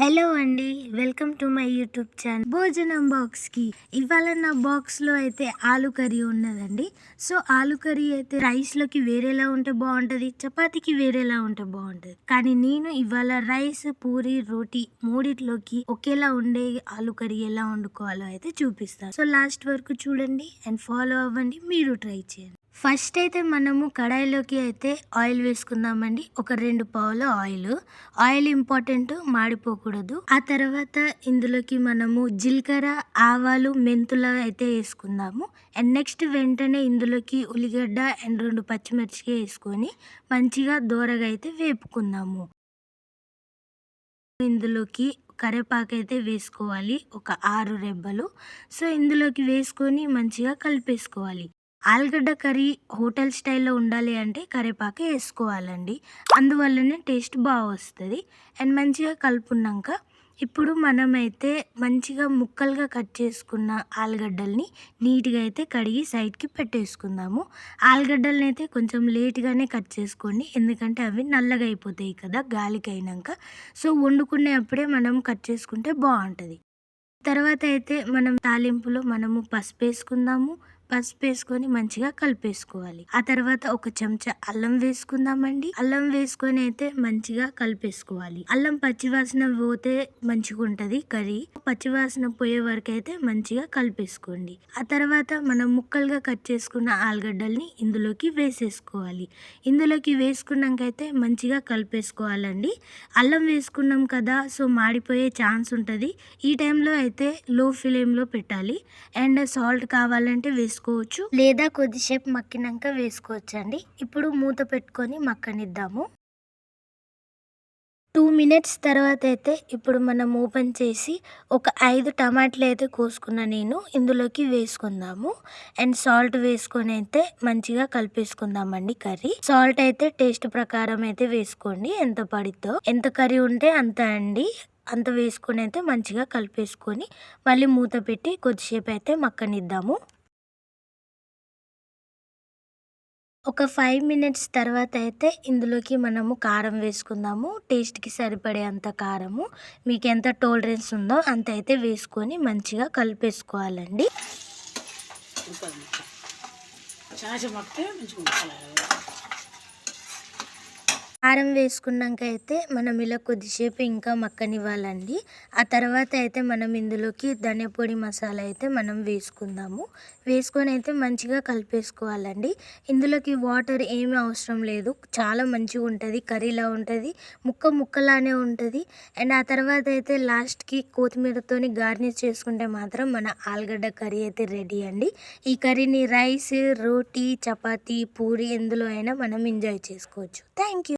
Hello అండి welcome to my YouTube channel. భోజనం బాక్స్కి ఇవాళ నా బాక్స్లో అయితే ఆలు కర్రీ ఉన్నదండి. సో ఆలు కర్రీ అయితే రైస్లోకి వేరేలా ఉంటే బాగుంటుంది చపాతీకి వేరేలా ఉంటే బాగుంటుంది. కానీ నేను ఇవాళ రైస్ పూరి రోటీ మూడిట్లోకి ఒకేలా ఉండే ఆలు కర్రీ ఎలా వండుకోవాలో అయితే చూపిస్తాను. సో లాస్ట్ వరకు చూడండి అండ్ ఫాలో అవ్వండి మీరు ట్రై చేయండి. ఫస్ట్ అయితే మనము కడాయిలోకి అయితే ఆయిల్ వేసుకుందామండి. ఒక రెండు పావుల ఆయిల్. Oil important మాడిపోకూడదు. ఆ తర్వాత ఇందులోకి మనము జీలకర్ర ఆవాలు మెంతుల అయితే వేసుకుందాము. అండ్ నెక్స్ట్ వెంటనే ఇందులోకి ఉల్లిగడ్డ అండ్ రెండు పచ్చిమిర్చి వేసుకొని మంచిగా దోరగా అయితే వేపుకుందాము. ఇందులోకి కరివేపాకు అయితే వేసుకోవాలి. ఒక ఆరు రెబ్బలు. సో ఇందులోకి వేసుకొని మంచిగా కలిపేసుకోవాలి. ఆలుగడ్డ కర్రీ హోటల్ స్టైల్లో ఉండాలి అంటే కరివేపాకు వేసుకోవాలండి. అందువల్లనే టేస్ట్ బాగా వస్తుంది. అండ్ మంచిగా కలుపుకున్నాక ఇప్పుడు మనమైతే మంచిగా ముక్కలుగా కట్ చేసుకున్న ఆలుగడ్డల్ని నీట్గా అయితే కడిగి సైడ్కి పెట్టేసుకుందాము. ఆలుగడ్డల్ని అయితే కొంచెం లేట్గానే కట్ చేసుకోండి. ఎందుకంటే అవి నల్లగా అయిపోతాయి కదా గాలికి అయినాక సో వండుకునే అప్పుడే మనం కట్ చేసుకుంటే బాగుంటుంది. తర్వాత అయితే మనం తాలింపులో మనము పసుపు వేసుకుందాము. పసుపు వేసుకొని మంచిగా కలిపేసుకోవాలి. ఆ తర్వాత ఒక చెంచా అల్లం వేసుకుందామండి. అల్లం వేసుకొని అయితే మంచిగా కలిపేసుకోవాలి. అల్లం పచ్చివాసన పోతే మంచిగా ఉంటుంది కర్రీ. పచ్చివాసన పోయే వరకు అయితే మంచిగా కలిపేసుకోండి. ఆ తర్వాత మనం ముక్కలుగా కట్ చేసుకున్న ఆలుగడ్డల్ని ఇందులోకి వేసేసుకోవాలి. ఇందులోకి వేసుకున్నాకైతే మంచిగా కలిపేసుకోవాలండి. అల్లం వేసుకున్నాం కదా సో మాడిపోయే ఛాన్స్ ఉంటుంది. ఈ టైంలో అయితే లో ఫ్లేమ్లో పెట్టాలి. అండ్ సాల్ట్ కావాలంటే వేసుకో వేసుకోవచ్చు. లేదా కొద్దిసేపు మక్కినాక వేసుకోవచ్చు అండి ఇప్పుడు మూత పెట్టుకొని మక్కనిద్దాము. టూ మినిట్స్ తర్వాత అయితే ఇప్పుడు మనం ఓపెన్ చేసి ఒక ఐదు టమాటాలు అయితే కోసుకున్న నేను. ఇందులోకి వేసుకుందాము. అండ్ సాల్ట్ వేసుకొని అయితే మంచిగా కలిపేసుకుందామండి కర్రీ. సాల్ట్ అయితే టేస్ట్ ప్రకారం అయితే వేసుకోండి. ఎంత పడిద్దో. ఎంత కర్రీ ఉంటే అంత అండి. అంత వేసుకొని అయితే మంచిగా కలిపేసుకొని మళ్ళీ మూత పెట్టి కొద్దిసేపు అయితే మక్కనిద్దాము. ఒక ఫైవ్ మినిట్స్ తర్వాత అయితే ఇందులోకి మనము కారం వేసుకుందాము. టేస్ట్కి సరిపడే అంత కారము. మీకు ఎంత టోలరెన్స్ ఉందో అంత అయితే వేసుకొని మంచిగా కలిపేసుకోవాలండి. కారం వేసుకున్నాక అయితే మనం ఇలా కొద్దిసేపు ఇంకా మక్కనివ్వాలండి. ఆ తర్వాత అయితే మనం ఇందులోకి ధనియాపొడి మసాలా అయితే మనం వేసుకుందాము. వేసుకొని అయితే మంచిగా కలిపేసుకోవాలండి. ఇందులోకి వాటర్ ఏమీ అవసరం లేదు. చాలా మంచిగా ఉంటుంది. కర్రీలా ఉంటుంది. ముక్క ముక్కలానే ఉంటుంది. అండ్ ఆ తర్వాత అయితే లాస్ట్కి కొత్తిమీరతోని గార్నిష్ చేసుకుంటే మాత్రం మన ఆలుగడ్డ కర్రీ అయితే రెడీ అండి. ఈ కర్రీని రైస్ రోటీ చపాతీ పూరి ఎందులో అయినా మనం ఎంజాయ్ చేసుకోవచ్చు. Thank you